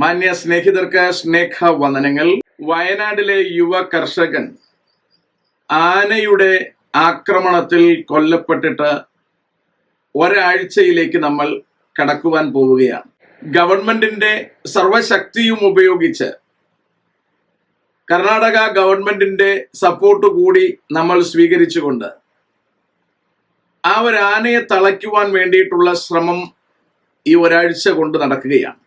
മാന്യ സ്നേഹിതർക്ക് സ്നേഹ വന്ദനങ്ങൾ വയനാട്ടിലെ യുവ കർഷകൻ ആനയുടെ ആക്രമണത്തിൽ കൊല്ലപ്പെട്ടിട്ട് ഒരാഴ്ചയിലേക്ക് നമ്മൾ കടക്കുവാൻ പോവുകയാണ്. ഗവൺമെന്റിന്റെ സർവശക്തിയും ഉപയോഗിച്ച് കർണാടക ഗവൺമെന്റിന്റെ സപ്പോർട്ട് കൂടി നമ്മൾ സ്വീകരിച്ചുകൊണ്ട് ആ ഒരു ആനയെ തളയ്ക്കുവാൻ വേണ്ടിയിട്ടുള്ള ശ്രമം ഈ ഒരാഴ്ച കൊണ്ട് നടക്കുകയാണ്.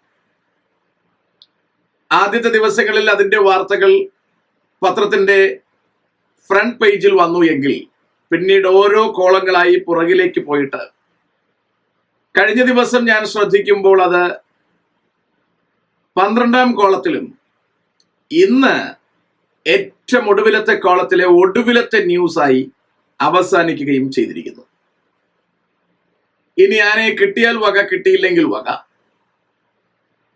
ആദ്യത്തെ ദിവസങ്ങളിൽ അതിന്റെ വാർത്തകൾ പത്രത്തിന്റെ ഫ്രണ്ട് പേജിൽ വന്നു എങ്കിൽ പിന്നീട് ഓരോ കോളങ്ങളായി പുറകിലേക്ക് പോയിട്ട് കഴിഞ്ഞ ദിവസം ഞാൻ ശ്രദ്ധിക്കുമ്പോൾ അത് പന്ത്രണ്ടാം കോളത്തിലും ഇന്ന് ഏറ്റവും ഒടുവിലത്തെ കോളത്തിലെ ഒടുവിലത്തെ ന്യൂസായി അവസാനിക്കുകയും ചെയ്തിരിക്കുന്നു. ഇനി ആനയെ കിട്ടിയാൽ വക കിട്ടിയില്ലെങ്കിൽ വക.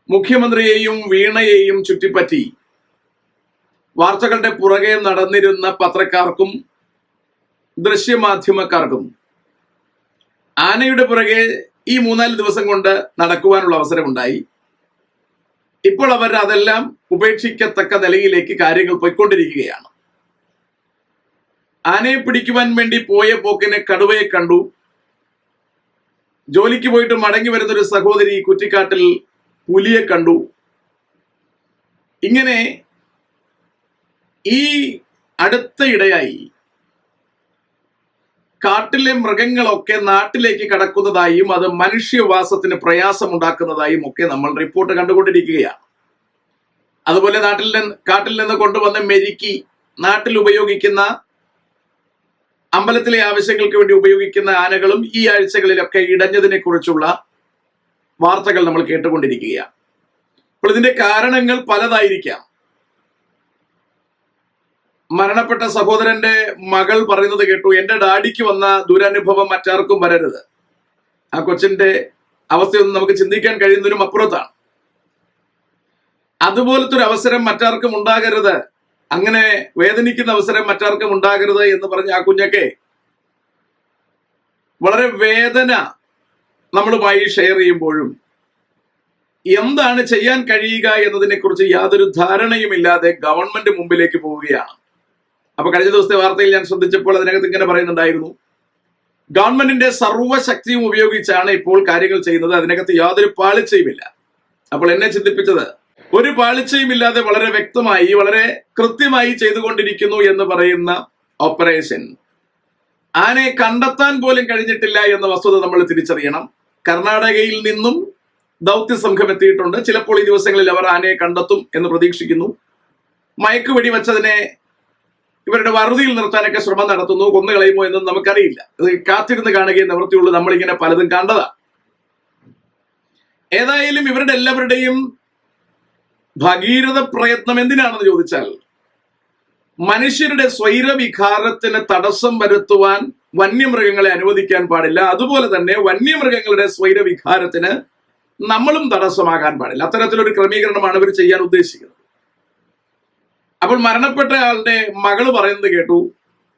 മുഖ്യമന്ത്രിയെയും വീണയെയും ചുറ്റിപ്പറ്റി വാർത്തകളുടെ പുറകെ നടന്നിരുന്ന പത്രക്കാർക്കും ദൃശ്യമാധ്യമക്കാർക്കും ആനയുടെ പുറകെ ഈ മൂന്നാൽ ദിവസം കൊണ്ട് നടക്കുവാനുള്ള അവസരമുണ്ടായി. ഇപ്പോൾ അവർ അതെല്ലാം ഉപേക്ഷിക്കത്തക്ക നിലയിലേക്ക് കാര്യങ്ങൾ പോയിക്കൊണ്ടിരിക്കുകയാണ്. ആനയെ പിടിക്കുവാൻ വേണ്ടി പോയ പോക്കിനെ കടുവയെ കണ്ടു. ജോലിക്ക് പോയിട്ട് മടങ്ങി വരുന്ന ഒരു സഹോദരി കുറ്റിക്കാട്ടിൽ പുലിയെ കണ്ടു. ഇങ്ങനെ ഈ അടുത്ത ഇടയായി കാട്ടിലെ മൃഗങ്ങളൊക്കെ നാട്ടിലേക്ക് കടക്കുന്നതായും അത് മനുഷ്യവാസത്തിന് പ്രയാസമുണ്ടാക്കുന്നതായും ഒക്കെ നമ്മൾ റിപ്പോർട്ട് കണ്ടുകൊണ്ടിരിക്കുകയാണ്. അതുപോലെ നാട്ടിൽ നിന്ന് കാട്ടിൽ നിന്ന് കൊണ്ടുവന്ന് മെരുക്കി നാട്ടിൽ ഉപയോഗിക്കുന്ന അമ്പലത്തിലെ ആവശ്യങ്ങൾക്ക് വേണ്ടി ഉപയോഗിക്കുന്ന ആനകളും ഈ ആഴ്ചകളിലൊക്കെ ഇടഞ്ഞതിനെ കുറിച്ചുള്ള വാർത്തകൾ നമ്മൾ കേട്ടുകൊണ്ടിരിക്കുകയാണ്. അപ്പോൾ ഇതിന്റെ കാരണങ്ങൾ പലതായിരിക്കാം. മരണപ്പെട്ട സഹോദരന്റെ മകൾ പറയുന്നത് കേട്ടു. എന്റെ ഡാഡിക്ക് വന്ന ദുരനുഭവം മറ്റാർക്കും വരരുത്. ആ കൊച്ചിന്റെ അവസ്ഥയൊന്നും നമുക്ക് ചിന്തിക്കാൻ കഴിയുന്നതിനും അപ്പുറത്താണ്. അതുപോലത്തെ ഒരു അവസരം മറ്റാർക്കും ഉണ്ടാകരുത്. അങ്ങനെ വേദനിക്കുന്ന അവസരം മറ്റാർക്കും ഉണ്ടാകരുത് എന്ന് പറഞ്ഞ ആ കുഞ്ഞൊക്കെ വളരെ വേദന നമ്മളുമായി ഷെയർ ചെയ്യുമ്പോഴും എന്താണ് ചെയ്യാൻ കഴിയുക എന്നതിനെക്കുറിച്ച് യാതൊരു ധാരണയുമില്ലാതെ ഗവൺമെന്റ് മുമ്പിലേക്ക് പോവുകയാണ്. അപ്പൊ കഴിഞ്ഞ ദിവസത്തെ വാർത്തയിൽ ഞാൻ ശ്രദ്ധിച്ചപ്പോൾ അതിനകത്ത് ഇങ്ങനെ പറയുന്നുണ്ടായിരുന്നു. ഗവൺമെന്റിന്റെ സർവശക്തിയും ഉപയോഗിച്ചാണ് ഇപ്പോൾ കാര്യങ്ങൾ ചെയ്യുന്നത്. അതിനകത്ത് യാതൊരു പാളിച്ചയുമില്ല. അപ്പോൾ എന്നെ ചിന്തിപ്പിച്ചത് ഒരു പാളിച്ചയും ഇല്ലാതെ വളരെ വ്യക്തമായി വളരെ കൃത്യമായി ചെയ്തുകൊണ്ടിരിക്കുന്നു എന്ന് പറയുന്ന ഓപ്പറേഷൻ ആനയെ കണ്ടെത്താൻ പോലും കഴിഞ്ഞിട്ടില്ല എന്ന വസ്തുത നമ്മൾ തിരിച്ചറിയണം. കർണാടകയിൽ നിന്നും ദൗത്യ സംഘം എത്തിയിട്ടുണ്ട്. ചിലപ്പോൾ ഈ ദിവസങ്ങളിൽ അവർ ആനയെ കണ്ടെത്തും എന്ന് പ്രതീക്ഷിക്കുന്നു. മയക്കുവെടി വെച്ചതിനെ ഇവരുടെ വറുതിയിൽ നിർത്താനൊക്കെ ശ്രമം നടത്തുന്നു. കൊന്നുകളയുമോ എന്നും നമുക്കറിയില്ല. അത് കാത്തിരുന്ന് കാണുകയും നിവൃത്തിയുള്ളൂ. നമ്മളിങ്ങനെ പലതും കണ്ടതാ. ഏതായാലും ഇവരുടെ എല്ലാവരുടെയും ഭഗീരഥ പ്രയത്നം എന്തിനാണെന്ന് ചോദിച്ചാൽ മനുഷ്യരുടെ സ്വൈരവികാരത്തിന് തടസ്സം വരുത്തുവാൻ വന്യമൃഗങ്ങളെ അനുവദിക്കാൻ പാടില്ല. അതുപോലെ തന്നെ വന്യമൃഗങ്ങളുടെ സ്വൈരവികാരത്തിന് നമ്മളും തടസ്സമാകാൻ പാടില്ല. അത്തരത്തിലൊരു ക്രമീകരണമാണ് ഇവർ ചെയ്യാൻ ഉദ്ദേശിക്കുന്നത്. അപ്പോൾ മരണപ്പെട്ട ആളുടെ മകൾ പറയുന്നത് കേട്ടു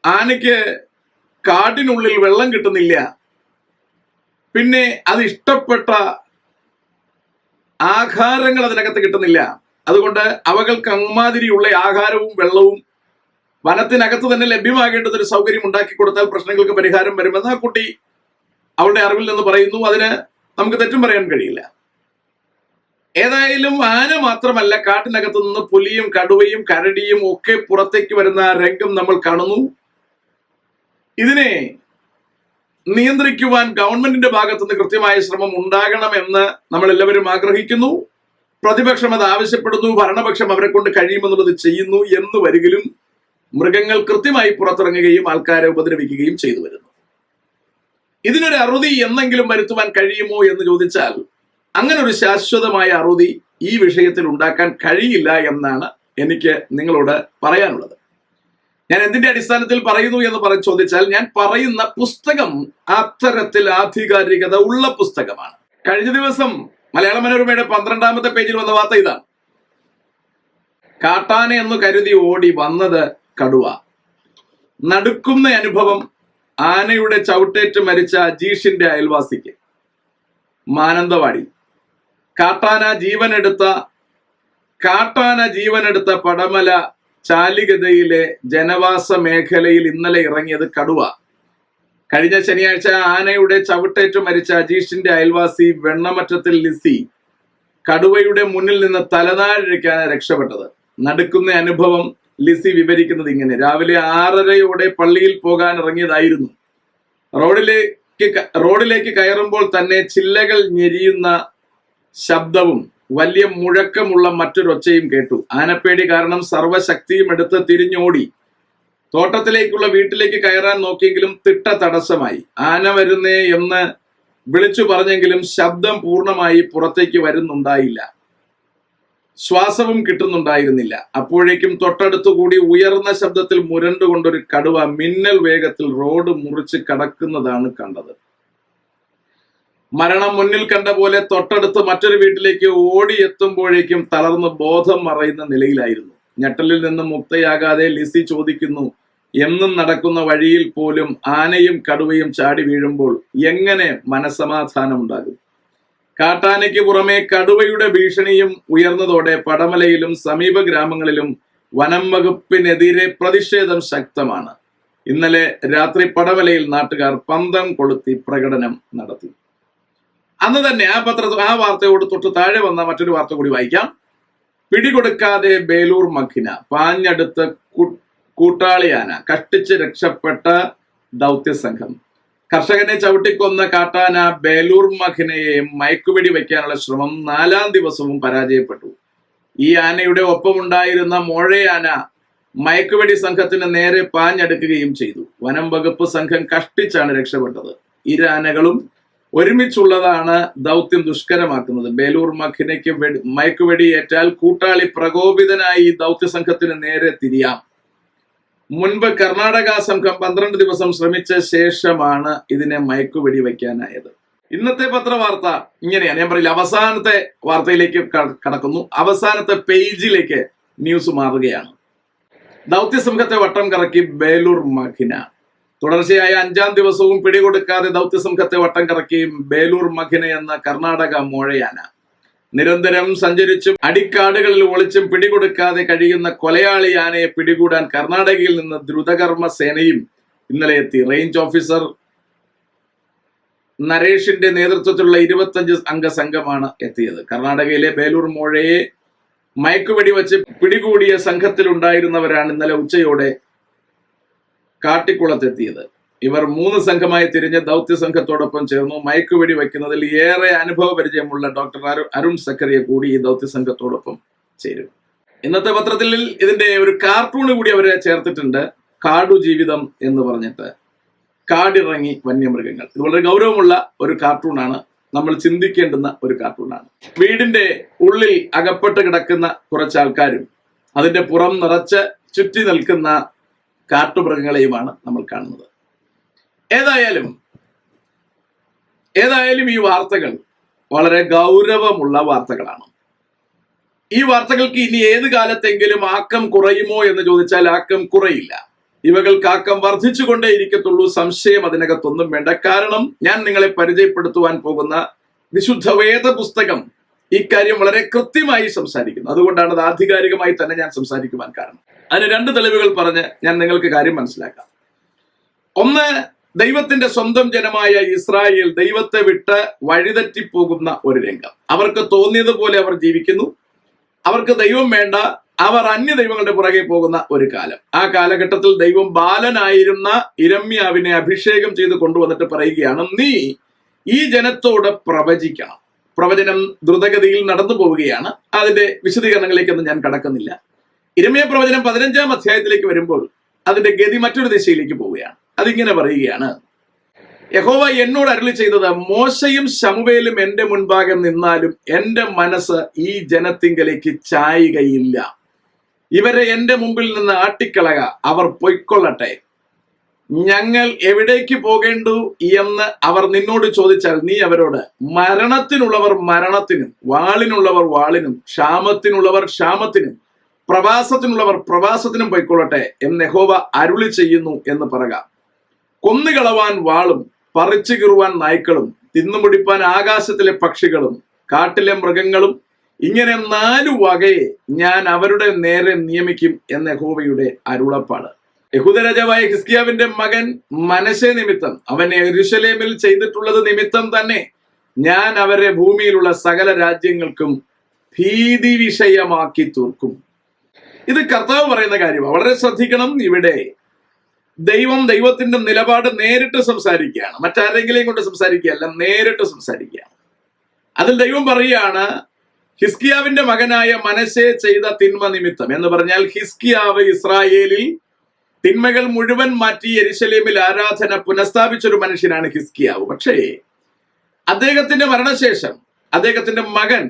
ആനയ്ക്ക് കാടിനുള്ളിൽ വെള്ളം കിട്ടുന്നില്ല. പിന്നെ അത് ഇഷ്ടപ്പെട്ട ആഹാരങ്ങൾ അതിനകത്ത് കിട്ടുന്നില്ല. അതുകൊണ്ട് അവകൾക്ക് അമ്മാതിരിയുള്ള ആഹാരവും വെള്ളവും വനത്തിനകത്ത് തന്നെ ലഭ്യമാകേണ്ടത് ഒരു സൗകര്യം ഉണ്ടാക്കി കൊടുത്താൽ പ്രശ്നങ്ങൾക്ക് പരിഹാരം വരുമെന്ന് ആ കുട്ടി അവളുടെ അറിവിൽ നിന്ന് പറയുന്നു. അതിന് നമുക്ക് തെറ്റും പറയാൻ കഴിയില്ല. ഏതായാലും ആന മാത്രമല്ല കാട്ടിനകത്ത് നിന്ന് പുലിയും കടുവയും കരടിയും ഒക്കെ പുറത്തേക്ക് വരുന്ന രംഗം നമ്മൾ കാണുന്നു. ഇതിനെ നിയന്ത്രിക്കുവാൻ ഗവൺമെന്റിന്റെ ഭാഗത്തുനിന്ന് കൃത്യമായ ശ്രമം ഉണ്ടാകണമെന്ന് നമ്മൾ എല്ലാവരും ആഗ്രഹിക്കുന്നു. പ്രതിപക്ഷം അത് ആവശ്യപ്പെടുന്നു ഭരണപക്ഷം അവരെ കൊണ്ട് കഴിയുമെന്നുള്ളത് ചെയ്യുന്നു. എന്ന് വരികിലും മൃഗങ്ങൾ കൃത്യമായി പുറത്തിറങ്ങുകയും ആൾക്കാരെ ഉപദ്രവിക്കുകയും ചെയ്തു വരുന്നു. ഇതിനൊരു അറുതി എന്നെങ്കിലും വരുത്തുവാൻ കഴിയുമോ എന്ന് ചോദിച്ചാൽ അങ്ങനെ ഒരു ശാശ്വതമായ അറുതി ഈ വിഷയത്തിൽ ഉണ്ടാക്കാൻ കഴിയില്ല എന്നാണ് എനിക്ക് നിങ്ങളോട് പറയാനുള്ളത്. ഞാൻ എന്തിന്റെ അടിസ്ഥാനത്തിൽ പറയുന്നു എന്ന് പറഞ്ഞ് ചോദിച്ചാൽ ഞാൻ പറയുന്ന പുസ്തകം അത്തരത്തിൽ ആധികാരികത ഉള്ള പുസ്തകമാണ്. കഴിഞ്ഞ ദിവസം മലയാള മനോരമയുടെ പന്ത്രണ്ടാമത്തെ പേജിൽ വന്ന വാർത്ത ഇതാണ്. കാട്ടാന എന്ന് കരുതി ഓടി വന്നത് കടുവ. നടുക്കുന്ന അനുഭവം ആനയുടെ ചവിട്ടേറ്റ് മരിച്ച അജീഷിന്റെ അയൽവാസിക്ക്. മാനന്തവാടി. കാട്ടാന ജീവനെടുത്ത കാട്ടാന ജീവനെടുത്ത പടമല ചാലികതയിലെ ജനവാസ മേഖലയിൽ ഇന്നലെ ഇറങ്ങിയത് കടുവ. കഴിഞ്ഞ ശനിയാഴ്ച ആനയുടെ ചവിട്ടേറ്റ് മരിച്ച അജീഷിന്റെ അയൽവാസി വെണ്ണമറ്റത്തിൽ ലിസി കടുവയുടെ മുന്നിൽ നിന്ന് തലനാഴിക്കാണ് രക്ഷപ്പെട്ടത്. നടുക്കുന്ന അനുഭവം ലിസി വിവരിക്കുന്നത് ഇങ്ങനെ. രാവിലെ ആറരയോടെ പള്ളിയിൽ പോകാൻ ഇറങ്ങിയതായിരുന്നു. റോഡിലേക്ക് റോഡിലേക്ക് കയറുമ്പോൾ തന്നെ ചില്ലകൾ ഞെരിയുന്ന ശബ്ദവും വലിയ മുഴക്കമുള്ള മറ്റൊരൊച്ചയും കേട്ടു. ആനപ്പേടി കാരണം സർവശക്തിയും എടുത്ത് തിരിഞ്ഞോടി. തോട്ടത്തിലേക്കുള്ള വീട്ടിലേക്ക് കയറാൻ നോക്കിയെങ്കിലും തിട്ട തടസ്സമായി. ആന വരുന്നേ എന്ന് വിളിച്ചു പറഞ്ഞെങ്കിലും ശബ്ദം പൂർണമായി പുറത്തേക്ക് വരുന്നുണ്ടായില്ല. ശ്വാസവും കിട്ടുന്നുണ്ടായിരുന്നില്ല. അപ്പോഴേക്കും തൊട്ടടുത്തുകൂടി ഉയർന്ന ശബ്ദത്തിൽ മുരണ്ടുകൊണ്ടൊരു കടുവ മിന്നൽ വേഗത്തിൽ റോഡ് മുറിച്ച് കടക്കുന്നതാണ് കണ്ടത്. മരണം മുന്നിൽ കണ്ട പോലെ തൊട്ടടുത്ത് മറ്റൊരു വീട്ടിലേക്ക് ഓടിയെത്തുമ്പോഴേക്കും തളർന്ന് ബോധം മറയുന്ന നിലയിലായിരുന്നു. ഞെട്ടലിൽ നിന്ന് മുക്തയാകാതെ ലിസി ചോദിക്കുന്നു എന്നും നടക്കുന്ന വഴിയിൽ പോലും ആനയും കടുവയും ചാടി വീഴുമ്പോൾ എങ്ങനെ മനസമാധാനം ഉണ്ടാകും കാട്ടാനയ്ക്ക് പുറമെ കടുവയുടെ ഭീഷണിയും ഉയർന്നതോടെ പടമലയിലും സമീപ ഗ്രാമങ്ങളിലും വനം വകുപ്പിനെതിരെ പ്രതിഷേധം ശക്തമാണ്. ഇന്നലെ രാത്രി പടമലയിൽ നാട്ടുകാർ പന്തം കൊളുത്തി പ്രകടനം നടത്തി. അന്ന് തന്നെ ആ പത്ര ആ വാർത്തയോട് തൊട്ട് താഴെ വന്ന മറ്റൊരു വാർത്ത കൂടി വായിക്കാം. പിടികൊടുക്കാതെ ബേലൂർ മഖിന പാഞ്ഞടുത്ത് കൂട്ടാളിയാന കഷ്ടിച്ച് രക്ഷപ്പെട്ട ദൗത്യ സംഘം കർഷകനെ ചവിട്ടിക്കൊന്ന കാട്ടാന ബേലൂർ മഖിനയെ മയക്കുപിടി വയ്ക്കാനുള്ള ശ്രമം നാലാം ദിവസവും പരാജയപ്പെട്ടു. ഈ ആനയുടെ ഒപ്പമുണ്ടായിരുന്ന മോഴയാന മയക്കുവെടി സംഘത്തിന് നേരെ പാഞ്ഞെടുക്കുകയും ചെയ്തു. വനം വകുപ്പ് സംഘം കഷ്ടിച്ചാണ് രക്ഷപ്പെട്ടത്. ഇരു ആനകളും ഒരുമിച്ചുള്ളതാണ് ദൗത്യം ദുഷ്കരമാക്കുന്നത്. ബേലൂർ മഖിനയ്ക്ക് വെടി- മയക്കുവെടി ഏറ്റാൽ കൂട്ടാളി പ്രകോപിതനായി ദൗത്യ സംഘത്തിന് നേരെ തിരിയാം. മുൻപ് കർണാടക സംഘം പന്ത്രണ്ട് ദിവസം ശ്രമിച്ച ശേഷമാണ് ഇതിനെ മയക്കുവെടി വയ്ക്കാനായത് ഇന്നത്തെ പത്രവാർത്ത ഇങ്ങനെയാണ് ഞാൻ പറയില്ല. അവസാനത്തെ വാർത്തയിലേക്ക് കടക്കുന്നു. അവസാനത്തെ പേജിലേക്ക് ന്യൂസ് മാറുകയാണ്. ദൗത്യ സംഘത്തെ വട്ടം കറക്കി ബേലൂർ മഖിന തുടർച്ചയായ അഞ്ചാം ദിവസവും പിടികൊടുക്കാതെ ദൗത്യ സംഘത്തെ വട്ടം കറക്കി ബേലൂർ മഖിന എന്ന കർണാടക മോഴയാന. നിരന്തരം സഞ്ചരിച്ചും അടിക്കാടുകളിൽ ഒളിച്ചും പിടികൊടുക്കാതെ കഴിയുന്ന കൊലയാളി ആനയെ പിടികൂടാൻ കർണാടകയിൽ നിന്ന് ദ്രുതകർമ്മ സേനയും ഇന്നലെ എത്തി. റേഞ്ച് ഓഫീസർ നരേഷിന്റെ നേതൃത്വത്തിലുള്ള ഇരുപത്തഞ്ച് അംഗ സംഘമാണ് എത്തിയത്. കർണാടകയിലെ ബേലൂർ മോഴയെ മയക്കുവെടി വച്ച് പിടികൂടിയ സംഘത്തിലുണ്ടായിരുന്നവരാണ് ഇന്നലെ ഉച്ചയോടെ കാട്ടിക്കുളത്തെത്തിയത്. ഇവർ മൂന്ന് സംഘമായി തിരിഞ്ഞ് ദൗത്യ സംഘത്തോടൊപ്പം ചേർന്നു. മയക്കുവെടി വയ്ക്കുന്നതിൽ ഏറെ അനുഭവ പരിചയമുള്ള ഡോക്ടർ അരു- അരുൺ സക്കറിയെ കൂടി ഈ ദൗത്യ സംഘത്തോടൊപ്പം ചേരും. ഇന്നത്തെ പത്രത്തിൽ ഇതിന്റെ ഒരു കാർട്ടൂൺ കൂടി അവരെ ചേർത്തിട്ടുണ്ട്. കാടു ജീവിതം എന്ന് പറഞ്ഞിട്ട്. കാടിറങ്ങി വന്യമൃഗങ്ങൾ. ഇത് വളരെ ഗൗരവമുള്ള ഒരു കാർട്ടൂണാണ് നമ്മൾ ചിന്തിക്കേണ്ടുന്ന ഒരു കാർട്ടൂണാണ് വീടിന്റെ ഉള്ളിൽ അകപ്പെട്ട് കിടക്കുന്ന കുറച്ച് ആൾക്കാരും അതിന്റെ പുറം നിറച്ച് ചുറ്റി നിൽക്കുന്ന കാട്ടുമൃഗങ്ങളെയുമാണ് നമ്മൾ കാണുന്നത്. ഏതായാലും ഏതായാലും ഈ വാർത്തകൾ വളരെ ഗൗരവമുള്ള വാർത്തകളാണ്. ഈ വാർത്തകൾക്ക് ഇനി ഏത് കാലത്തെങ്കിലും ആക്കം കുറയുമോ എന്ന് ചോദിച്ചാൽ ആക്കം കുറയില്ല. ഇവകൾക്ക് ആക്കം വർദ്ധിച്ചുകൊണ്ടേ ഇരിക്കത്തുള്ളൂ സംശയം അതിനകത്തൊന്നും വേണ്ട. കാരണം ഞാൻ നിങ്ങളെ പരിചയപ്പെടുത്തുവാൻ പോകുന്ന വിശുദ്ധ വേദ പുസ്തകം ഇക്കാര്യം വളരെ കൃത്യമായി സംസാരിക്കുന്നു. അതുകൊണ്ടാണ് അത് ആധികാരികമായി തന്നെ ഞാൻ സംസാരിക്കുവാൻ കാരണം. അതിന് രണ്ട് തെളിവുകൾ പറഞ്ഞ് ഞാൻ നിങ്ങൾക്ക് കാര്യം മനസ്സിലാക്കാം. ഒന്ന് ദൈവത്തിന്റെ സ്വന്തം ജനമായ ഇസ്രായേൽ ദൈവത്തെ വിട്ട് വഴിതെറ്റിപ്പോകുന്ന ഒരു രംഗം. അവർക്ക് തോന്നിയതുപോലെ അവർ ജീവിക്കുന്നു. അവർക്ക് ദൈവം വേണ്ട. അവർ അന്യ ദൈവങ്ങളുടെ പുറകെ പോകുന്ന ഒരു കാലം. ആ കാലഘട്ടത്തിൽ ദൈവം ബാലനായിരുന്ന ഇരമ്യാവിനെ അഭിഷേകം ചെയ്ത് കൊണ്ടുവന്നിട്ട് പറയുകയാണ് നീ ഈ ജനത്തോട് പ്രവചിക്കണം. പ്രവചനം ദ്രുതഗതിയിൽ നടന്നു പോവുകയാണ്. അതിന്റെ വിശദീകരണങ്ങളിലേക്കൊന്നും ഞാൻ കടക്കുന്നില്ല. ഇരമ്യ പ്രവചനം പതിനഞ്ചാം അധ്യായത്തിലേക്ക് വരുമ്പോൾ അതിന്റെ ഗതി മറ്റൊരു ദിശയിലേക്ക് പോവുകയാണ്. അതിങ്ങനെ പറയുകയാണ്. യഹോവ എന്നോട് അരുളി ചെയ്തത് മോശയും ശമുവേലും എന്റെ മുൻപാകെ നിന്നാലും എന്റെ മനസ്സ് ഈ ജനത്തിങ്കലേക്ക് ചായുകയില്ല. ഇവരെ എന്റെ മുമ്പിൽ നിന്ന് ആട്ടിക്കളക അവർ പൊയ്ക്കൊള്ളട്ടെ. ഞങ്ങൾ എവിടേക്ക് പോകേണ്ടു എന്ന് അവർ നിന്നോട് ചോദിച്ചാൽ നീ അവരോട് മരണത്തിനുള്ളവർ മരണത്തിനും വാളിനുള്ളവർ വാളിനും ക്ഷാമത്തിനുള്ളവർ ക്ഷാമത്തിനും പ്രവാസത്തിനുള്ളവർ പ്രവാസത്തിനും പൊയ്ക്കൊള്ളട്ടെ എന്ന് യഹോവ അരുളി ചെയ്യുന്നു എന്ന് പറക കൊന്നുകളവാൻ വാളും പറിച്ചു കീറുവാൻ നായ്ക്കളും തിന്നുമുടിപ്പാൻ ആകാശത്തിലെ പക്ഷികളും കാട്ടിലെ മൃഗങ്ങളും ഇങ്ങനെ നാലു വകയെ ഞാൻ അവരുടെ നേരെ നിയമിക്കും എന്ന യഹോവയുടെ അരുളപ്പാട്. യഹൂദ രാജാവായ ഹിസ്കിയാവിന്റെ മകൻ മനശെ നിമിത്തം അവനെ എരുശലേമിൽ ചെയ്തിട്ടുള്ളത് നിമിത്തം തന്നെ ഞാൻ അവരെ ഭൂമിയിലുള്ള സകല രാജ്യങ്ങൾക്കും ഭീതി വിഷയമാക്കി തീർക്കും. ഇത് കർത്താവ് പറയുന്ന കാര്യമാണ്. വളരെ ശ്രദ്ധിക്കണം ഇവിടെ. ദൈവം ദൈവത്തിന്റെ നിലപാട് നേരിട്ട് സംസാരിക്കുകയാണ്. മറ്റാരെങ്കിലും കൊണ്ട് സംസാരിക്കുകയല്ല നേരിട്ട് സംസാരിക്കുകയാണ്. അതിൽ ദൈവം പറയുകയാണ് ഹിസ്കിയാവിന്റെ മകനായ മനശെ ചെയ്ത തിന്മ നിമിത്തം. എന്ന് പറഞ്ഞാൽ ഹിസ്കിയാവ് ഇസ്രായേലിൽ തിന്മകൾ മുഴുവൻ മാറ്റി എരിശലേമിൽ ആരാധന പുനഃസ്ഥാപിച്ചൊരു മനുഷ്യനാണ് ഹിസ്കിയാവ്. പക്ഷേ അദ്ദേഹത്തിന്റെ മരണശേഷം അദ്ദേഹത്തിന്റെ മകൻ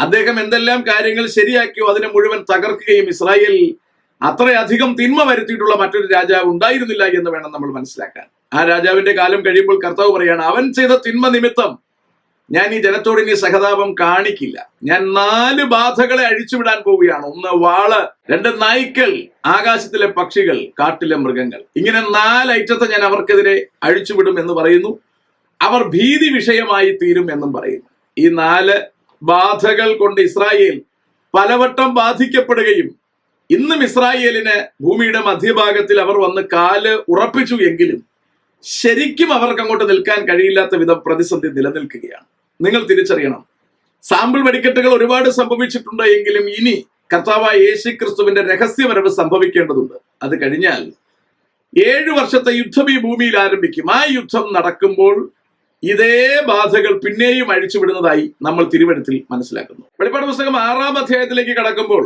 അദ്ദേഹം എന്തെല്ലാം കാര്യങ്ങൾ ശരിയാക്കിയോ അതിനെ മുഴുവൻ തകർക്കുകയും ഇസ്രായേലിൽ അത്രയധികം തിന്മ വരുത്തിയിട്ടുള്ള മറ്റൊരു രാജാവ് ഉണ്ടായിരുന്നില്ല എന്ന് വേണം നമ്മൾ മനസ്സിലാക്കാൻ. ആ രാജാവിന്റെ കാലം കഴിയുമ്പോൾ കർത്താവ് പറയാണ് അവൻ ചെയ്ത തിന്മ നിമിത്തം ഞാൻ ഈ ജനത്തോട് ഇനി സഹതാപം കാണിക്കില്ല. ഞാൻ നാല് ബാധകളെ അഴിച്ചുവിടാൻ പോവുകയാണ്. ഒന്ന് വാൾ രണ്ട് നായ്ക്കൾ ആകാശത്തിലെ പക്ഷികൾ കാട്ടിലെ മൃഗങ്ങൾ. ഇങ്ങനെ നാല് ഐറ്റത്തെ ഞാൻ അവർക്കെതിരെ അഴിച്ചുവിടും എന്ന് പറയുന്നു. അവർ ഭീതി വിഷയമായി തീരും എന്നും പറയുന്നു. ഈ നാല് ബാധകൾ കൊണ്ട് ഇസ്രായേൽ പലവട്ടം ബാധിക്കപ്പെടുകയും ഇന്നും ഇസ്രായേലിന് ഭൂമിയുടെ മധ്യഭാഗത്തിൽ അവർ വന്ന് കാൽ ഉറപ്പിച്ചു എങ്കിലും ശരിക്കും അവർക്ക് അങ്ങോട്ട് നിൽക്കാൻ കഴിയില്ലാത്ത വിധം പ്രതിസന്ധി നിലനിൽക്കുകയാണ്. നിങ്ങൾ തിരിച്ചറിയണം. സാമ്പിൾ വെടിക്കെട്ടുകൾ ഒരുപാട് സംഭവിച്ചിട്ടുണ്ട് എങ്കിലും ഇനി കർത്താവായ യേശു ക്രിസ്തുവിന്റെ രഹസ്യവരവ് സംഭവിക്കേണ്ടതുണ്ട്. അത് കഴിഞ്ഞാൽ ഏഴു വർഷത്തെ യുദ്ധം ഈ ഭൂമിയിൽ ആരംഭിക്കും. ആ യുദ്ധം നടക്കുമ്പോൾ ഇതേ ബാധകൾ പിന്നെയും അഴിച്ചുവിടുന്നതായി നമ്മൾ തിരുവഴുത്തിൽ മനസ്സിലാക്കുന്നു. വെളിപ്പാട് പുസ്തകം ആറാം അധ്യായത്തിലേക്ക് കടക്കുമ്പോൾ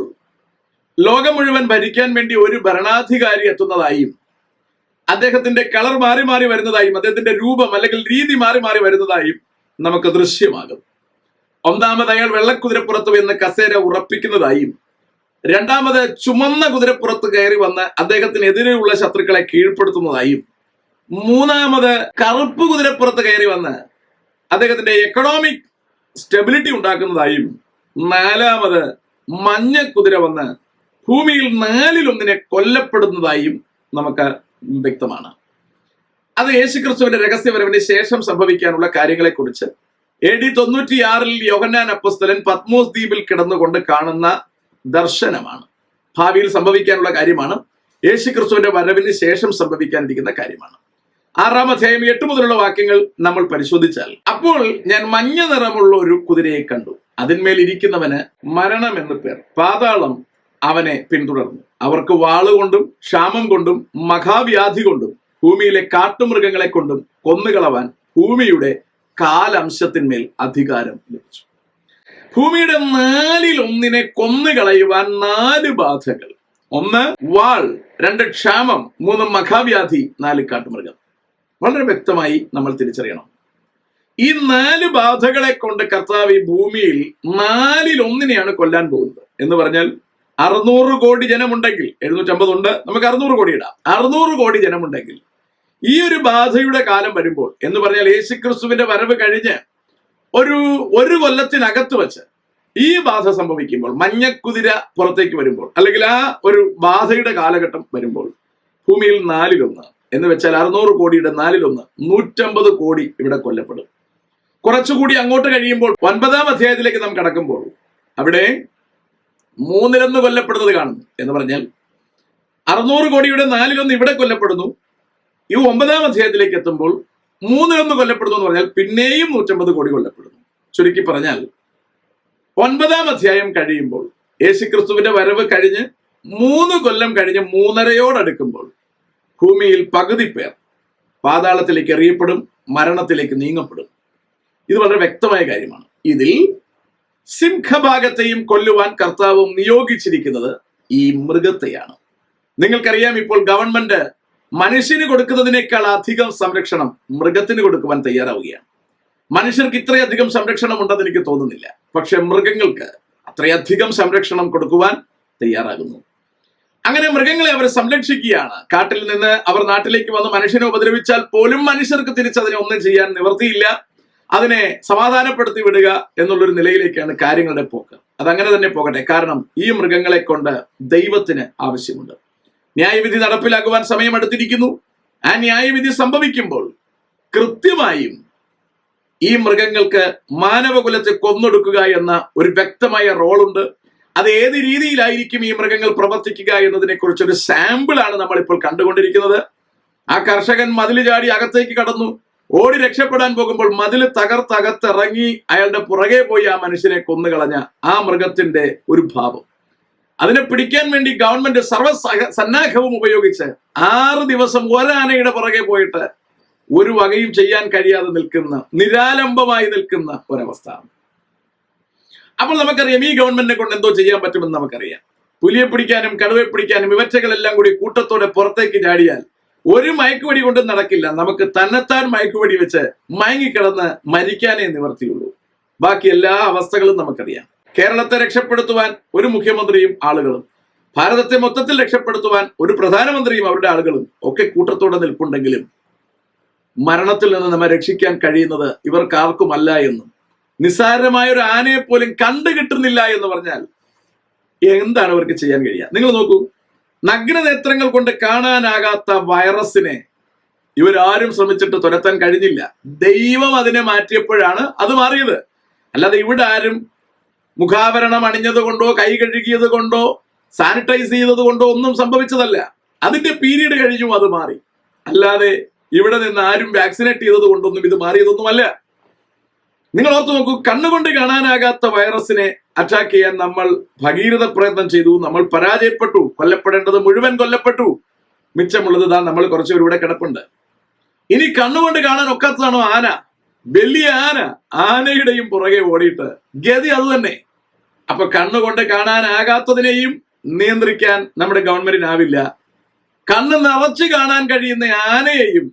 ലോകം മുഴുവൻ ഭരിക്കാൻ വേണ്ടി ഒരു ഭരണാധികാരി എത്തുന്നതായും അദ്ദേഹത്തിന്റെ കളർ മാറി മാറി വരുന്നതായും അദ്ദേഹത്തിന്റെ രൂപം അല്ലെങ്കിൽ രീതി മാറി മാറി വരുന്നതായും നമുക്ക് ദൃശ്യമാകും. ഒന്നാമത് അയാൾ വെള്ളക്കുതിരപ്പുറത്ത് വന്ന് കസേര ഉറപ്പിക്കുന്നതായും രണ്ടാമത് ചുമന്ന കുതിരപ്പുറത്ത് കയറി വന്ന് അദ്ദേഹത്തിനെതിരെയുള്ള ശത്രുക്കളെ കീഴ്പ്പെടുത്തുന്നതായും മൂന്നാമത് കറുപ്പ് കുതിരപ്പുറത്ത് കയറി വന്ന് അദ്ദേഹത്തിന്റെ എക്കണോമിക് സ്റ്റെബിലിറ്റി ഉണ്ടാക്കുന്നതായും നാലാമത് മഞ്ഞ കുതിര വന്ന് ഭൂമിയിൽ നാലിലൊന്നിനെ കൊല്ലപ്പെടുന്നതായും നമുക്ക് വ്യക്തമാണ്. അത് യേശുക്രിസ്തുവിന്റെ രഹസ്യവരവിന് ശേഷം സംഭവിക്കാനുള്ള കാര്യങ്ങളെക്കുറിച്ച് എ ഡി തൊണ്ണൂറ്റിയാറിൽ യോഹന്നാൻ അപ്പസ്തലൻ പത്മോസ് ദ്വീപിൽ കിടന്നുകൊണ്ട് കാണുന്ന ദർശനമാണ്. ഭാവിയിൽ സംഭവിക്കാനുള്ള കാര്യമാണ്. യേശുക്രിസ്തുവിന്റെ വരവിന് ശേഷം സംഭവിക്കാനിരിക്കുന്ന കാര്യമാണ്. ആറാം അധ്യായം എട്ട് മുതലുള്ള വാക്യങ്ങൾ നമ്മൾ പരിശോധിച്ചാൽ അപ്പോൾ ഞാൻ മഞ്ഞ നിറമുള്ള ഒരു കുതിരയെ കണ്ടു. അതിന്മേൽ ഇരിക്കുന്നവന് മരണം എന്ന് പേർ. പാതാളം അവനെ പിന്തുടർന്നു. അവർക്ക് വാളുകൊണ്ടും ക്ഷാമം കൊണ്ടും മഹാവ്യാധി കൊണ്ടും ഭൂമിയിലെ കാട്ടുമൃഗങ്ങളെ കൊണ്ടും കൊന്നുകളവാൻ ഭൂമിയുടെ കാലംശത്തിന്മേൽ അധികാരം ലഭിച്ചു. ഭൂമിയുടെ നാലിൽ ഒന്നിനെ കൊന്നുകളയുവാൻ നാല് ബാധകൾ. ഒന്ന് വാൾ. രണ്ട് ക്ഷാമം. മൂന്ന് മഹാവ്യാധി. നാല് കാട്ടുമൃഗം. വളരെ വ്യക്തമായി നമ്മൾ തിരിച്ചറിയണം. ഈ നാല് ബാധകളെ കൊണ്ട് കർത്താവ് ഈ ഭൂമിയിൽ നാലിൽ ഒന്നിനെയാണ് കൊല്ലാൻ പോകുന്നത്. എന്ന് പറഞ്ഞാൽ അറുന്നൂറ് കോടി ജനമുണ്ടെങ്കിൽ എഴുന്നൂറ്റമ്പത് ഉണ്ട് നമുക്ക് അറുന്നൂറ് കോടി ഇടാം. അറുന്നൂറ് കോടി ജനമുണ്ടെങ്കിൽ ഈ ഒരു ബാധയുടെ കാലം വരുമ്പോൾ എന്ന് പറഞ്ഞാൽ യേശു ക്രിസ്തുവിന്റെ വരവ് കഴിഞ്ഞ് ഒരു ഒരു കൊല്ലത്തിനകത്ത് വെച്ച് ഈ ബാധ സംഭവിക്കുമ്പോൾ മഞ്ഞക്കുതിര പുറത്തേക്ക് വരുമ്പോൾ അല്ലെങ്കിൽ ആ ഒരു ബാധയുടെ കാലഘട്ടം വരുമ്പോൾ ഭൂമിയിൽ നാലിലൊന്ന് എന്ന് വെച്ചാൽ അറുന്നൂറ് കോടിയുടെ നാലിലൊന്ന് നൂറ്റമ്പത് കോടി ഇവിടെ കൊല്ലപ്പെടും. കുറച്ചുകൂടി അങ്ങോട്ട് കഴിയുമ്പോൾ ഒൻപതാം അധ്യായത്തിലേക്ക് നാം കടക്കുമ്പോൾ അവിടെ മൂന്നിലൊന്ന് കൊല്ലപ്പെടുന്നത് കാണുന്നു എന്ന് പറഞ്ഞാൽ അറുന്നൂറ് കോടിയുടെ നാലിലൊന്ന് ഇവിടെ കൊല്ലപ്പെടുന്നു. ഈ ഒമ്പതാം അധ്യായത്തിലേക്ക് എത്തുമ്പോൾ മൂന്നിലൊന്ന് കൊല്ലപ്പെടുന്നു എന്ന് പറഞ്ഞാൽ പിന്നെയും നൂറ്റമ്പത് കോടി കൊല്ലപ്പെടുന്നു. ചുരുക്കി പറഞ്ഞാൽ ഒൻപതാം അധ്യായം കഴിയുമ്പോൾ യേശുക്രിസ്തുവിന്റെ വരവ് കഴിഞ്ഞ് മൂന്ന് കൊല്ലം കഴിഞ്ഞ് മൂന്നരയോടടുക്കുമ്പോൾ ഭൂമിയിൽ പകുതി പേർ പാതാളത്തിലേക്ക് എറിയപ്പെടും മരണത്തിലേക്ക് നീങ്ങപ്പെടും. ഇത് വളരെ വ്യക്തമായ കാര്യമാണ്. ഇതിൽ സിംഹഭാഗത്തെയും കൊല്ലുവാൻ കർത്താവും നിയോഗിച്ചിരിക്കുന്നത് ഈ മൃഗത്തെയാണ്. നിങ്ങൾക്കറിയാം ഇപ്പോൾ ഗവൺമെന്റ് മനുഷ്യന് കൊടുക്കുന്നതിനേക്കാൾ അധികം സംരക്ഷണം മൃഗത്തിന് കൊടുക്കുവാൻ തയ്യാറാവുകയാണ്. മനുഷ്യർക്ക് ഇത്രയധികം സംരക്ഷണം ഉണ്ടെന്ന് എനിക്ക് തോന്നുന്നില്ല. പക്ഷെ മൃഗങ്ങൾക്ക് അത്രയധികം സംരക്ഷണം കൊടുക്കുവാൻ തയ്യാറാകുന്നു. അങ്ങനെ മൃഗങ്ങളെ അവർ സംരക്ഷിക്കുകയാണ്. കാട്ടിൽ നിന്ന് അവർ നാട്ടിലേക്ക് വന്ന് മനുഷ്യനെ ഉപദ്രവിച്ചാൽ പോലും മനുഷ്യർക്ക് തിരിച്ചതിനെ ഒന്നും ചെയ്യാൻ നിവൃത്തിയില്ല. അതിനെ സമാധാനപ്പെടുത്തി വിടുക എന്നുള്ളൊരു നിലയിലേക്കാണ് കാര്യങ്ങളുടെ പോക്ക്. അതങ്ങനെ തന്നെ പോകട്ടെ. കാരണം ഈ മൃഗങ്ങളെ കൊണ്ട് ദൈവത്തിന് ആവശ്യമുണ്ട്. ന്യായവിധി നടപ്പിലാക്കുവാൻ സമയമെടുത്തിരിക്കുന്നു. ആ ന്യായവിധി സംഭവിക്കുമ്പോൾ കൃത്യമായും ഈ മൃഗങ്ങൾക്ക് മാനവകുലത്തെ കൊന്നൊടുക്കുക എന്ന ഒരു വ്യക്തമായ റോളുണ്ട്. അത് ഏത് രീതിയിലായിരിക്കും ഈ മൃഗങ്ങൾ പ്രവർത്തിക്കുക എന്നതിനെ കുറിച്ച് ഒരു സാമ്പിൾ ആണ് നമ്മൾ ഇപ്പോൾ കണ്ടുകൊണ്ടിരിക്കുന്നത്. ആ കർഷകൻ മതിൽ ചാടി അകത്തേക്ക് കടന്നു. ഓടി രക്ഷപ്പെടാൻ പോകുമ്പോൾ മതിൽ തകർത്തകത്തിറങ്ങി അയാളുടെ പുറകെ പോയി ആ മനുഷ്യനെ കൊന്നുകളഞ്ഞ ആ മൃഗത്തിന്റെ ഒരു ഭാവം. അതിനെ പിടിക്കാൻ വേണ്ടി ഗവൺമെന്റ് സർവ സന്നാഹവും ഉപയോഗിച്ച് ആറ് ദിവസം ഒരാനയുടെ പുറകെ പോയിട്ട് ഒരു വകയും ചെയ്യാൻ കഴിയാതെ നിൽക്കുന്ന നിരാലംബമായി നിൽക്കുന്ന ഒരവസ്ഥ. അപ്പോൾ നമുക്കറിയാം ഈ ഗവൺമെന്റിനെ കൊണ്ട് എന്തോ ചെയ്യാൻ പറ്റുമെന്ന് നമുക്കറിയാം. പുലിയെ പിടിക്കാനും കടുവയെ പിടിക്കാനും ഇവറ്റകളെല്ലാം കൂടി കൂട്ടത്തോടെ പുറത്തേക്ക് ചാടിയാൽ ഒരു മയക്കുവടി കൊണ്ട് നടക്കില്ല. നമുക്ക് തന്നെത്താൻ മയക്കുവടി വെച്ച് മയങ്ങിക്കിടന്ന് മരിക്കാനേ നിവർത്തിയുള്ളൂ. ബാക്കി എല്ലാ അവസ്ഥകളും നമുക്കറിയാം. കേരളത്തെ രക്ഷപ്പെടുത്തുവാൻ ഒരു മുഖ്യമന്ത്രിയും ആളുകളും ഭാരതത്തെ മൊത്തത്തിൽ രക്ഷപ്പെടുത്തുവാൻ ഒരു പ്രധാനമന്ത്രിയും അവരുടെ ആളുകളും ഒക്കെ കൂട്ടത്തോടെ നിൽപ്പുണ്ടെങ്കിലും മരണത്തിൽ നിന്ന് നമ്മെ രക്ഷിക്കാൻ കഴിയുന്നത് ഇവർക്ക് ആർക്കുമല്ല എന്നും നിസ്സാരമായ ഒരു ആനയെ പോലും കണ്ടു കിട്ടുന്നില്ല എന്ന് പറഞ്ഞാൽ എന്താണ് അവർക്ക് ചെയ്യാൻ കഴിയുക? നിങ്ങൾ നോക്കൂ. നഗ്നനേത്രങ്ങൾ കൊണ്ട് കാണാനാകാത്ത വൈറസിനെ ഇവരാരും ശ്രമിച്ചിട്ട് തുരത്താൻ കഴിഞ്ഞില്ല. ദൈവം അതിനെ മാറ്റിയപ്പോഴാണ് അത് മാറിയത്. അല്ലാതെ ഇവിടെ ആരും മുഖാവരണം അണിഞ്ഞത് കൊണ്ടോ കൈ കഴുകിയത് കൊണ്ടോ സാനിറ്റൈസ് ചെയ്തത് കൊണ്ടോ ഒന്നും സംഭവിച്ചതല്ല. അതിന്റെ പീരീഡ് കഴിഞ്ഞു അത് മാറി. അല്ലാതെ ഇവിടെ നിന്ന് ആരും വാക്സിനേറ്റ് ചെയ്തത് കൊണ്ടൊന്നും ഇത് മാറിയതൊന്നുമല്ല. നിങ്ങൾ ഓർത്തു നോക്കൂ കണ്ണുകൊണ്ട് കാണാനാകാത്ത വൈറസിനെ അറ്റാക്ക് ചെയ്യാൻ നമ്മൾ ഭഗീരഥ പ്രയത്നം ചെയ്തു നമ്മൾ പരാജയപ്പെട്ടു കൊല്ലപ്പെടേണ്ടത് മുഴുവൻ കൊല്ലപ്പെട്ടു. മിച്ചമുള്ളത് താൻ നമ്മൾ കുറച്ചുപേർ ഇവിടെ കിടപ്പുണ്ട്. ഇനി കണ്ണുകൊണ്ട് കാണാൻ ഒക്കാത്തതാണോ ആന? വലിയ ആന ആനയുടെയും പുറകെ ഓടിയിട്ട് ഗതി അത് തന്നെ. അപ്പൊ കണ്ണുകൊണ്ട് കാണാനാകാത്തതിനെയും നിയന്ത്രിക്കാൻ നമ്മുടെ ഗവൺമെന്റിനാവില്ല കണ്ണ് നിറച്ച് കാണാൻ കഴിയുന്ന ആനയെയും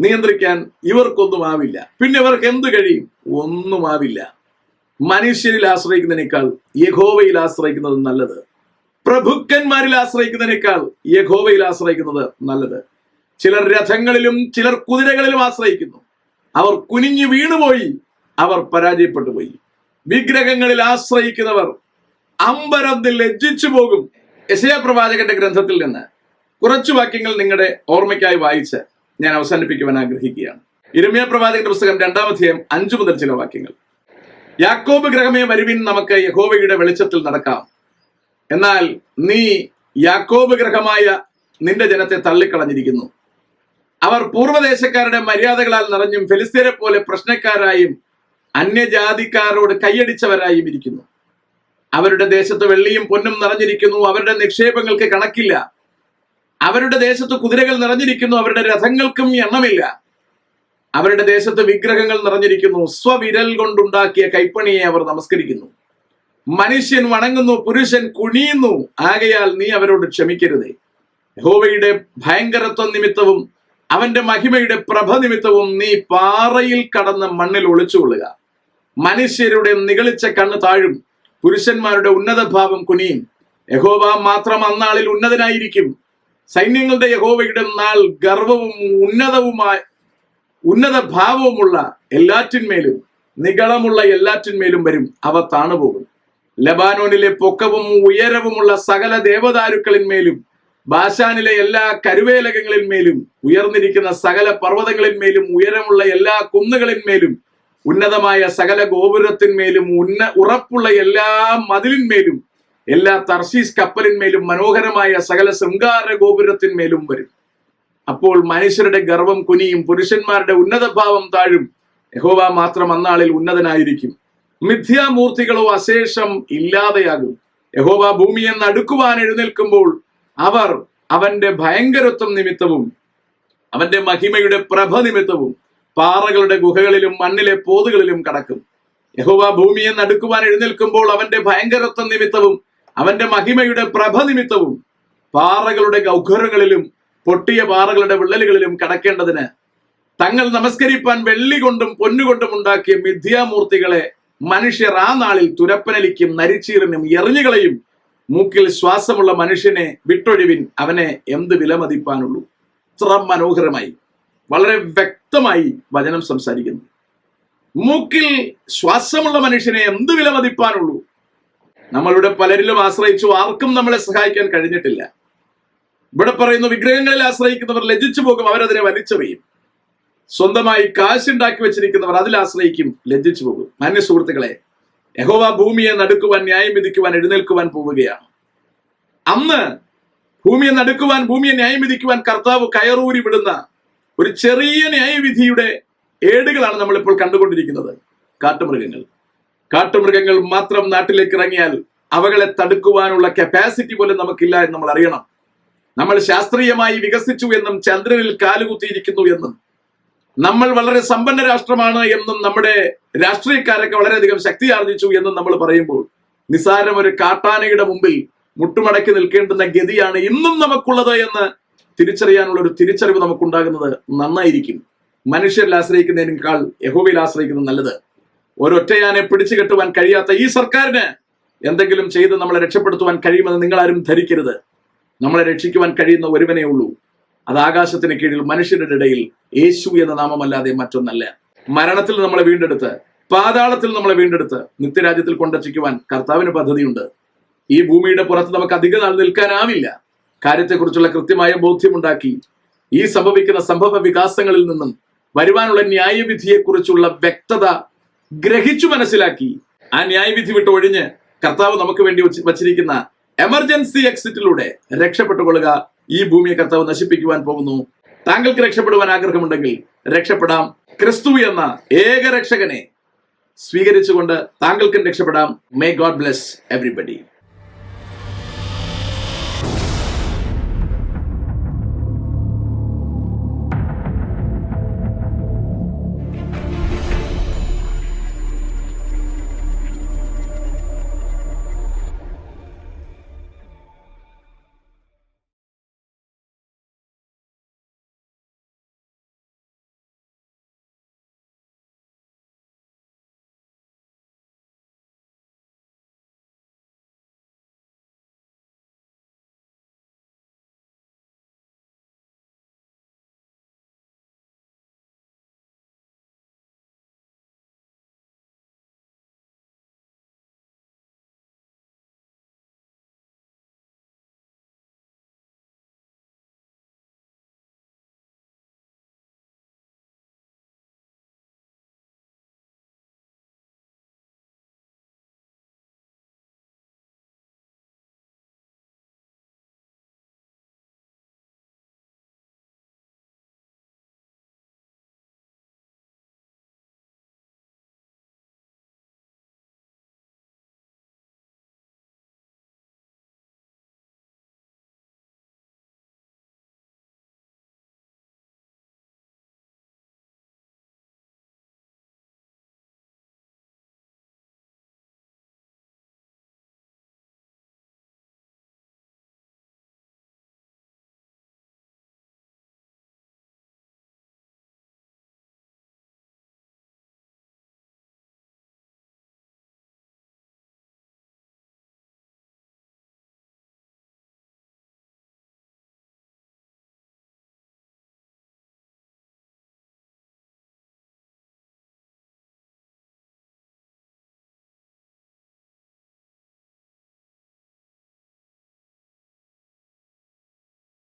നിയന്ത്രിക്കാൻ ഇവർക്കൊന്നും ആവില്ല. പിന്നെ ഇവർക്ക് എന്ത് കഴിയും? ഒന്നും ആവില്ല. മനുഷ്യരിൽ ആശ്രയിക്കുന്നതിനേക്കാൾ യഹോവയിൽ ആശ്രയിക്കുന്നത് നല്ലത്. പ്രഭുക്കന്മാരിൽ ആശ്രയിക്കുന്നതിനേക്കാൾ യഹോവയിൽ ആശ്രയിക്കുന്നത് നല്ലത്. ചിലർ രഥങ്ങളിലും ചിലർ കുതിരകളിലും ആശ്രയിക്കുന്നു. അവർ കുനിഞ്ഞു വീണുപോയി അവർ പരാജയപ്പെട്ടു പോയി വിഗ്രഹങ്ങളിൽ ആശ്രയിക്കുന്നവർ അമ്പരത്തിൽ ലജ്ജിച്ചു പോകും. യശയ പ്രവാചകന്റെ ഗ്രന്ഥത്തിൽ നിന്ന് കുറച്ചു വാക്യങ്ങൾ നിങ്ങളുടെ ഓർമ്മയ്ക്കായി വായിച്ച് ഞാൻ അവസാനിപ്പിക്കുവാൻ ആഗ്രഹിക്കുകയാണ്. ഇരമ്യ പ്രവാചകന്റെ പുസ്തകം രണ്ടാം അധ്യായം അഞ്ചു മുതൽ ചില വാക്യങ്ങൾ. യാക്കോബ് ഗ്രഹമേ വരുവിൻ നമുക്ക് യഹോവയുടെ വെളിച്ചത്തിൽ നടക്കാം. എന്നാൽ നീ യാക്കോബ് ഗ്രഹമായ നിന്റെ ജനത്തെ തള്ളിക്കളഞ്ഞിരിക്കുന്നു. അവർ പൂർവദേശക്കാരുടെ മര്യാദകളാൽ നിറഞ്ഞും ഫെലിസ്തീനെ പോലെ പ്രശ്നക്കാരായും അന്യജാതിക്കാരോട് കൈയടിച്ചവരായും ഇരിക്കുന്നു. അവരുടെ ദേശത്ത് വെള്ളിയും പൊന്നും നിറഞ്ഞിരിക്കുന്നു. അവരുടെ നിക്ഷേപങ്ങൾക്ക് കണക്കില്ല. അവരുടെ ദേശത്ത് കുതിരകൾ നിറഞ്ഞിരിക്കുന്നു അവരുടെ രഥങ്ങൾക്കും എണ്ണമില്ല. അവരുടെ ദേശത്ത് വിഗ്രഹങ്ങൾ നിറഞ്ഞിരിക്കുന്നു സ്വവിരൽ കൊണ്ടുണ്ടാക്കിയ കൈപ്പണിയെ അവർ നമസ്കരിക്കുന്നു. മനുഷ്യൻ വണങ്ങുന്നു പുരുഷൻ കുണിയുന്നു ആകയാൽ നീ അവരോട് ക്ഷമിക്കരുതേ. യഹോവയുടെ ഭയങ്കരത്വം നിമിത്തവും അവന്റെ മഹിമയുടെ പ്രഭ നിമിത്തവും നീ പാറയിൽ കടന്ന് മണ്ണിൽ ഒളിച്ചുകൊള്ളുക മനുഷ്യരുടെ നികളിച്ച കണ്ണ് താഴും പുരുഷന്മാരുടെ ഉന്നതഭാവം കുനിയും. യഹോവ മാത്രം അന്നാളിൽ ഉന്നതനായിരിക്കും. സൈന്യങ്ങളുടെ യഹോവയുടെ നാൾ ഗർവവും ഉന്നതവുമായ ഉന്നത ഭാവവുമുള്ള എല്ലാറ്റിന്മേലും നികളമുള്ള എല്ലാറ്റിന്മേലും വരും. അവ താണുപോകും. ലബാനോനിലെ പൊക്കവും ഉയരവുമുള്ള സകല ദേവദാരുക്കളിന്മേലും ബാഷാനിലെ എല്ലാ കരുവേലകങ്ങളിന്മേലും ഉയർന്നിരിക്കുന്ന സകല പർവതങ്ങളിന്മേലും ഉയരമുള്ള എല്ലാ കുന്നുകളിന്മേലും ഉന്നതമായ സകല ഗോപുരത്തിന്മേലും ഉന്ന ഉറപ്പുള്ള എല്ലാ മതിലിന്മേലും എല്ലാ തർശീസ് കപ്പലിന്മേലും മനോഹരമായ സകല ശൃംഗാര ഗോപുരത്തിന്മേലും വരും. അപ്പോൾ മനുഷ്യരുടെ ഗർവം കുനിയും പുരുഷന്മാരുടെ ഉന്നതഭാവം താഴും. യഹോവ മാത്രം അന്നാളിൽ ഉന്നതനായിരിക്കും. മിഥ്യാമൂർത്തികളോ അശേഷം ഇല്ലാതെയാകും. യഹോവ ഭൂമിയെ നടുക്കുവാൻ എഴുന്നേൽക്കുമ്പോൾ അവർ അവന്റെ ഭയങ്കരത്വം നിമിത്തവും അവന്റെ മഹിമയുടെ പ്രഭ നിമിത്തവും പാറകളുടെ ഗുഹകളിലും മണ്ണിലെ പോതുകളിലും കടക്കും. യഹോവ ഭൂമിയെ നടുക്കുവാൻ എഴുന്നേൽക്കുമ്പോൾ അവന്റെ ഭയങ്കരത്വം നിമിത്തവും അവന്റെ മഹിമയുടെ പ്രഭ നിമിത്തവും പാറകളുടെ ഗൗഘരങ്ങളിലും പൊട്ടിയ പാറകളുടെ വിള്ളലുകളിലും കടക്കേണ്ടതിന് തങ്ങൾ നമസ്കരിപ്പാൻ വെള്ളി കൊണ്ടും പൊന്നുകൊണ്ടും ഉണ്ടാക്കിയ മിഥ്യാമൂർത്തികളെ മനുഷ്യർ ആ നാളിൽ തുരപ്പനലിക്കും നരിച്ചീറിനും എറിഞ്ഞുകളയും. മൂക്കിൽ ശ്വാസമുള്ള മനുഷ്യനെ വിട്ടൊഴിവിൻ അവനെ എന്ത് വിലമതിപ്പാനുള്ളൂ. ഇത്ര മനോഹരമായി വളരെ വ്യക്തമായി വചനം സംസാരിക്കുന്നു. മൂക്കിൽ ശ്വാസമുള്ള മനുഷ്യനെ എന്ത് വിലമതിപ്പാനുള്ളൂ? നമ്മളുടെ പലരിലും ആശ്രയിച്ചു ആർക്കും നമ്മളെ സഹായിക്കാൻ കഴിഞ്ഞിട്ടില്ല. ഇവിടെ പറയുന്നു വിഗ്രഹങ്ങളിൽ ആശ്രയിക്കുന്നവർ ലജിച്ചു പോകും അവരതിനെ വലിച്ചെറിയും. സ്വന്തമായി കാശുണ്ടാക്കി വെച്ചിരിക്കുന്നവർ അതിൽ ആശ്രയിക്കും ലജ്ജിച്ചു പോകും. മാന്യ സുഹൃത്തുക്കളെ യഹോവ ഭൂമിയെ നടുക്കുവാൻ ന്യായം വിധിക്കുവാൻ എഴുന്നേൽക്കുവാൻ പോവുകയാണ്. അന്ന് ഭൂമിയെ നടുക്കുവാൻ ഭൂമിയെ ന്യായം വിധിക്കുവാൻ കർത്താവ് കയറൂരി വിടുന്ന ഒരു ചെറിയ ന്യായവിധിയുടെ ഏടുകളാണ് നമ്മളിപ്പോൾ കണ്ടുകൊണ്ടിരിക്കുന്നത്. കാട്ടുമൃഗങ്ങൾ. കാട്ടുമൃഗങ്ങൾ മാത്രം നാട്ടിലേക്ക് ഇറങ്ങിയാൽ അവകളെ തടുക്കുവാനുള്ള കപ്പാസിറ്റി പോലും നമുക്കില്ല എന്ന് നമ്മൾ അറിയണം. നമ്മൾ ശാസ്ത്രീയമായി വികസിച്ചു എന്നും ചന്ദ്രനിൽ കാലുകുത്തിയിരിക്കുന്നു എന്നും. നമ്മൾ വളരെ സമ്പന്ന രാഷ്ട്രമാണ് എന്നും നമ്മുടെ രാഷ്ട്രീയക്കാരൊക്കെ വളരെയധികം ശക്തി ആർജിച്ചു എന്നും നമ്മൾ പറയുമ്പോൾ നിസാരം ഒരു കാട്ടാനയുടെ മുമ്പിൽ മുട്ടുമടക്കി നിൽക്കേണ്ടുന്ന ഗതിയാണ് ഇന്നും നമുക്കുള്ളത് എന്ന് തിരിച്ചറിയാനുള്ള ഒരു തിരിച്ചറിവ് നമുക്കുണ്ടാകുന്നത് നന്നായിരിക്കും. മനുഷ്യരിൽ ആശ്രയിക്കുന്നതിനേക്കാൾ യഹോവയിൽ ആശ്രയിക്കുന്നത് നല്ലത്. ഒരൊറ്റയാനെ പിടിച്ചു കെട്ടുവാൻ കഴിയാത്ത ഈ സർക്കാരിന് എന്തെങ്കിലും ചെയ്ത് നമ്മളെ രക്ഷപ്പെടുത്തുവാൻ കഴിയുമെന്ന് നിങ്ങൾ ആരും ധരിക്കരുത്. നമ്മളെ രക്ഷിക്കുവാൻ കഴിയുന്ന ഒരുവനേ ഉള്ളൂ. അത് ആകാശത്തിന് കീഴിൽ മനുഷ്യരുടെ ഇടയിൽ യേശു എന്ന നാമമല്ലാതെ മറ്റൊന്നല്ല. മരണത്തിൽ നമ്മളെ വീണ്ടെടുത്ത് പാതാളത്തിൽ നമ്മളെ വീണ്ടെടുത്ത് നിത്യരാജ്യത്തിൽ കൊണ്ടെത്തിക്കുവാൻ കർത്താവിന് പദ്ധതിയുണ്ട്. ഈ ഭൂമിയുടെ പുറത്ത് നമുക്ക് അധിക നാൾ നിൽക്കാനാവില്ല. കാര്യത്തെക്കുറിച്ചുള്ള കൃത്യമായ ബോധ്യമുണ്ടാക്കി ഈ സംഭവിക്കുന്ന സംഭവ വികാസങ്ങളിൽ നിന്നും വരുവാനുള്ള ന്യായവിധിയെക്കുറിച്ചുള്ള വ്യക്തത ഗ്രഹിച്ചു മനസ്സിലാക്കി. ആ ന്യായവിധി വിട്ട് ഒഴിഞ്ഞ് കർത്താവ് നമുക്ക് വേണ്ടി വച്ച് വച്ചിരിക്കുന്ന എമർജൻസി എക്സിറ്റിലൂടെ രക്ഷപ്പെട്ടുകൊള്ളുക. ഈ ഭൂമിയെ കർത്താവ് നശിപ്പിക്കുവാൻ പോകുന്നു. താങ്കൾക്ക് രക്ഷപ്പെടുവാൻ ആഗ്രഹമുണ്ടെങ്കിൽ രക്ഷപ്പെടാം. ക്രിസ്തു എന്ന ഏക രക്ഷകനെ സ്വീകരിച്ചുകൊണ്ട് താങ്കൾക്കും രക്ഷപ്പെടാം. May God bless everybody